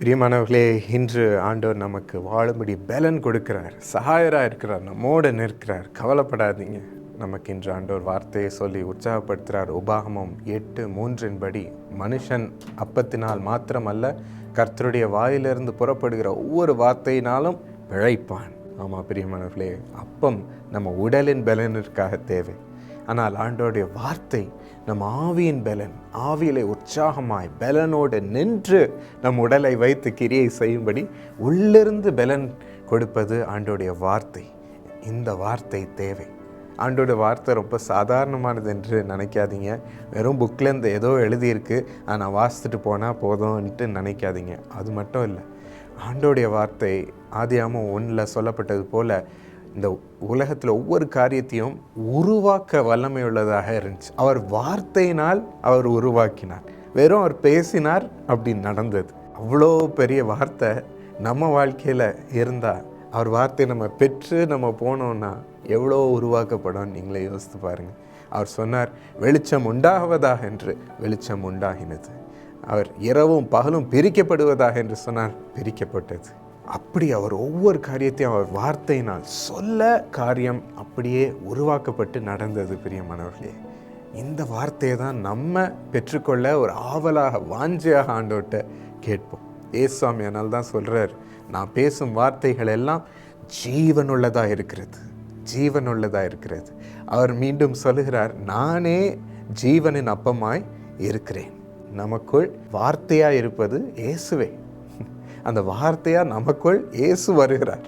பிரியமானவர்களே இன்று ஆண்டவர் நமக்கு வாழும்படி பலன் கொடுக்கிறார் சகாயராக இருக்கிறார் நம்மோடு நிற்கிறார். கவலைப்படாதீங்க. நமக்கு இன்று ஆண்டவர் வார்த்தையை சொல்லி உற்சாகப்படுத்துகிறார் உபாகமம் எட்டு மூன்றின்படி மனுஷன் அப்பத்தினால் மாத்திரமல்ல கர்த்தருடைய வாயிலிருந்து புறப்படுகிற ஒவ்வொரு வார்த்தையினாலும் பிழைப்பான். ஆமாம் பிரியமானவர்களே அப்பம் நம்ம உடலின் பலனிற்காக தேவை. ஆனால் ஆண்டோடைய வார்த்தை நம் ஆவியின் பலன் ஆவியிலே உற்சாகமாய் பலனோடு நின்று நம் உடலை வைத்து கிரியை செய்யும்படி உள்ளிருந்து பலன் கொடுப்பது ஆண்டோடைய வார்த்தை. இந்த வார்த்தை தேவை. ஆண்டோட வார்த்தை ரொம்ப சாதாரணமானது என்று நினைக்காதீங்க. வெறும் புக்லேருந்து ஏதோ எழுதியிருக்கு. ஆனால் வாசித்துட்டு போனால் போதும்ன்ட்டு நினைக்காதீங்க. அது மட்டும் இல்லை. ஆண்டோடைய வார்த்தை ஆதியாமம் ஒன்றில் சொல்லப்பட்டது போல் இந்த உலகத்தில் ஒவ்வொரு காரியத்தையும் உருவாக்க வல்லமை உள்ளதாக இருந்துச்சு. அவர் வார்த்தையினால் அவர் உருவாக்கினார். வெறும் அவர் பேசினார் அப்படி நடந்தது. அவ்வளோ பெரிய வார்த்தை நம்ம வாழ்க்கையில் இருந்தால் அவர் வார்த்தையை நம்ம பெற்று நம்ம போனோம்னா எவ்வளோ உருவாக்கப்படும் நீங்களே யோசித்து பாருங்கள் அவர் சொன்னார் வெளிச்சம் உண்டாகுவதாக என்று வெளிச்சம் உண்டாகினது. அவர் இரவும் பகலும் பிரிக்கப்படுவதாக என்று சொன்னார் பிரிக்கப்பட்டது. அப்படி அவர் ஒவ்வொரு காரியத்தையும் அவர் வார்த்தையினால் சொல்ல காரியம் அப்படியே உருவாக்கப்பட்டு நடந்தது பிரியமானவர்களே இந்த வார்த்தையை தான் நம்ம பெற்றுக்கொள்ள ஒரு ஆவலாக வாஞ்சையாக ஆண்டோட்ட கேட்போம். ஏசுவாமி அதனால தான் சொல்கிறார் நான் பேசும் வார்த்தைகள் எல்லாம் ஜீவனுள்ளதாக இருக்கிறது ஜீவனுள்ளதாக இருக்கிறது. அவர் மீண்டும் சொல்லுகிறார் நானே ஜீவனின் அப்பமாய் இருக்கிறேன். நமக்குள் வார்த்தையாக இருப்பது இயேசுவே. அந்த வார்த்தையாக நமக்குள் இயேசு வருகிறார்.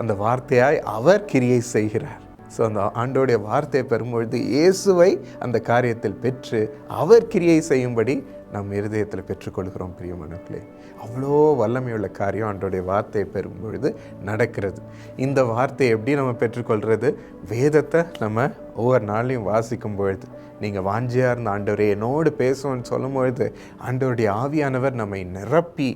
அந்த வார்த்தையாய் அவர் கிரியை செய்கிறார். ஸோ அந்த ஆண்டோடைய வார்த்தையை பெறும்பொழுது இயேசுவை அந்த காரியத்தில் பெற்று அவர் கிரியை செய்யும்படி நம் இருதயத்தில் பெற்றுக்கொள்கிறோம் பிரியமானவர்களே அவ்வளோ வல்லமையுள்ள காரியம் ஆண்டோடைய வார்த்தையை பெறும் பொழுது நடக்கிறது. இந்த வார்த்தையை எப்படி நம்ம பெற்றுக்கொள்கிறது? வேதத்தை நம்ம ஒவ்வொரு நாளையும் வாசிக்கும் பொழுது. நீங்கள் வாஞ்சியாக இருந்த ஆண்டவரே என்னோடு பேசுவோன்னு சொல்லும் பொழுது ஆண்டவருடைய ஆவியானவர் நம்மை நிரப்பி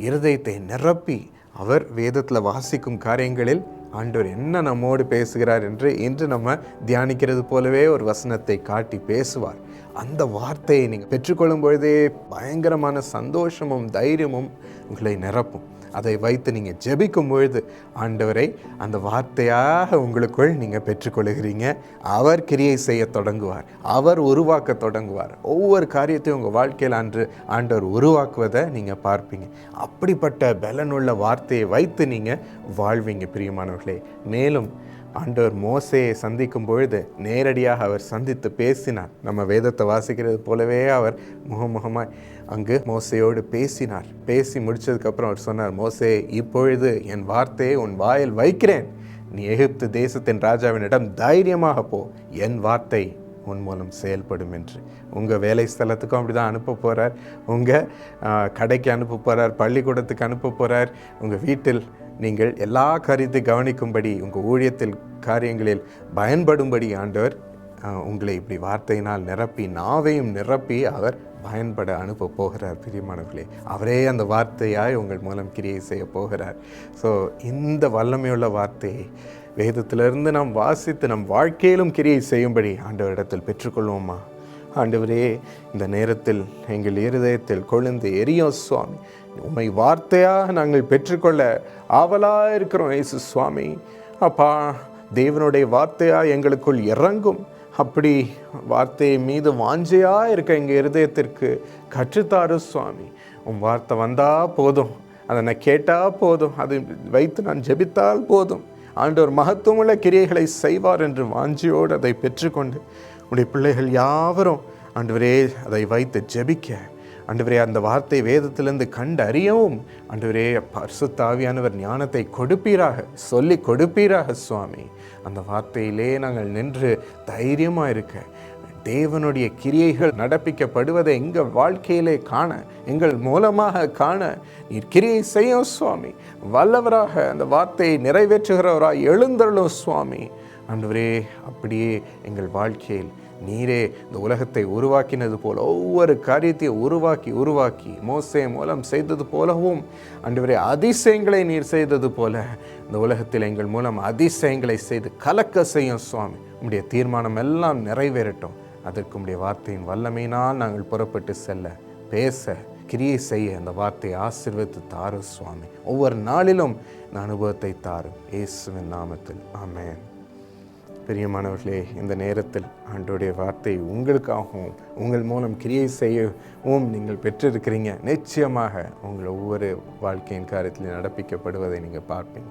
இருதயத்தை நிரப்பி அவர் வேதத்தில் வாசிக்கும் காரியங்களில் ஆண்டவர் என்ன நம்மோடு பேசுகிறார் என்று இன்று நம்ம தியானிக்கிறது போலவே ஒரு வசனத்தை காட்டி பேசுவார். அந்த வார்த்தையை நீங்கள் பெற்றுக்கொள்ளும் பொழுதே பயங்கரமான சந்தோஷமும் தைரியமும் உங்களை நிரப்பும். அதை வைத்து நீங்கள் ஜெபிக்கும் பொழுது ஆண்டவரை அந்த வார்த்தையாக உங்களுக்குள் நீங்கள் பெற்றுக்கொள்கிறீங்க. அவர் கிரியை செய்ய தொடங்குவார். அவர் உருவாக்க தொடங்குவார். ஒவ்வொரு காரியத்தையும் உங்கள் வாழ்க்கையில் அன்று ஆண்டவர் உருவாக்குவதை நீங்கள் பார்ப்பீங்க. அப்படிப்பட்ட பலனுள்ள வார்த்தையை வைத்து நீங்கள் வாழ்வீங்க பிரியமானவர்களே. மேலும் ஆண்டவர் மோசையை சந்திக்கும் பொழுது நேரடியாக அவர் சந்தித்து பேசினார். நம்ம வேதத்தை வாசிக்கிறது போலவே அவர் முகமுகமாய் அங்கு மோசையோடு பேசினார். பேசி முடிச்சதுக்கப்புறம் அவர் சொன்னார் மோசே இப்பொழுது என் வார்த்தையை உன் வாயில் வைக்கிறேன். நீ எகிப்து தேசத்தின் ராஜாவினிடம் தைரியமாக போ. என் வார்த்தை உன் மூலம் செயல்படும் என்று. உங்கள் வேலை ஸ்தலத்துக்கும் அப்படி தான் அனுப்ப போகிறார் உங்கள் கடைக்கு அனுப்ப போகிறார் பள்ளிக்கூடத்துக்கு அனுப்ப போகிறார் உங்கள் வீட்டில் நீங்கள் எல்லா காரியத்தை கவனிக்கும்படி உங்கள் ஊழியத்தில் காரியங்களில் பயன்படும்படி ஆண்டவர் உங்களை இப்படி வார்த்தையினால் நிரப்பி நாவையும் நிரப்பி அவர் பயன்பட அனுப்ப போகிறார் பிரியமானவர்களே. அவரே அந்த வார்த்தையாய் உங்கள் மூலம் கிரியை செய்ய போகிறார். ஸோ இந்த வல்லமையுள்ள வார்த்தையை வேதத்திலிருந்து நாம் வாசித்து நம் வாழ்க்கையிலும் கிரியை செய்யும்படி ஆண்டவரிடத்தில் பெற்றுக்கொள்வோமா? ஆண்டவரே இந்த நேரத்தில் எங்கள் இருதயத்தில் கொழுந்து எரியும் சுவாமி உண்மை வார்த்தையாக நாங்கள் பெற்றுக்கொள்ள ஆவலாக இருக்கிறோம் இயேசு சுவாமி. அப்பா தேவனுடைய வார்த்தையாக எங்களுக்குள் இறங்கும். அப்படி வார்த்தையை மீது வாஞ்சையாக இருக்க எங்கள் இருதயத்திற்கு கற்றுத்தாரு சுவாமி. உன் வார்த்தை வந்தால் போதும். அதை நான் கேட்டால் போதும். அதை வைத்து நான் ஜெபித்தால் போதும். ஆண்டவர் மகத்துவமுள்ள கிரியைகளை செய்வார் என்று வாஞ்சியோடு அதை பெற்றுக்கொண்டு உடைய பிள்ளைகள் யாவரும் ஆண்டவரே அதை வைத்து ஜெபிக்க அன்றுவரே அந்த வார்த்தை வேதத்திலிருந்து கண்டறியவும் அன்றுவரே ஆண்டவரே பரிசுத்தாவியானவர் ஞானத்தை கொடுப்பீராக சொல்லி கொடுப்பீராக சுவாமி. அந்த வார்த்தையிலே நாங்கள் நின்று தைரியமாக இருக்க தேவனுடைய கிரியைகள் நடப்பிக்கப்படுவதை எங்கள் வாழ்க்கையிலே காண எங்கள் மூலமாக காண நீர் கிரியை செய்யும் சுவாமி. வல்லவராக அந்த வார்த்தையை நிறைவேற்றுகிறவராய் எழுந்தருளும் சுவாமி. அன்றுவரே அப்படியே எங்கள் வாழ்க்கையில் நீரே இந்த உலகத்தை உருவாக்கினது போல ஒவ்வொரு காரியத்தையும் உருவாக்கி உருவாக்கி மோசே மூலம் செய்தது போலவும் ஆண்டவரே அதிசயங்களை நீர் செய்தது போல இந்த உலகத்தில் எங்கள் மூலம் அதிசயங்களை செய்து கலக்க செய்யும் சுவாமி. உங்களுடைய தீர்மானம் எல்லாம் நிறைவேறட்டும். அதற்கு உடைய வார்த்தையின் வல்லமையினால் நாங்கள் புறப்பட்டு செல்ல பேச கிரியை செய்ய அந்த வார்த்தையை ஆசிர்வதித்து தாரும் சுவாமி. ஒவ்வொரு நாளிலும் இந்த அனுபவத்தை தாரும். இயேசுவின் நாமத்தில். ஆமேன். பிரியமானவர்களே இந்த நேரத்தில் ஆண்டோடைய வார்த்தை உங்களுக்காகவும் உங்கள் மூலம் கிரியை செய்யவும் நீங்கள் பெற்றிருக்கிறீங்க. நிச்சயமாக உங்கள் ஒவ்வொரு வாழ்க்கையின் காரியத்தில் நடப்பிக்கப்படுவதை நீங்கள் பார்ப்பீங்க.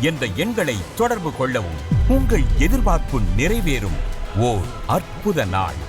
என்ற எண்களை தொடர்பு கொள்ளவும் உங்கள் எதிர்பார்ப்பு நிறைவேறும். ஓர் அற்புத நாள்.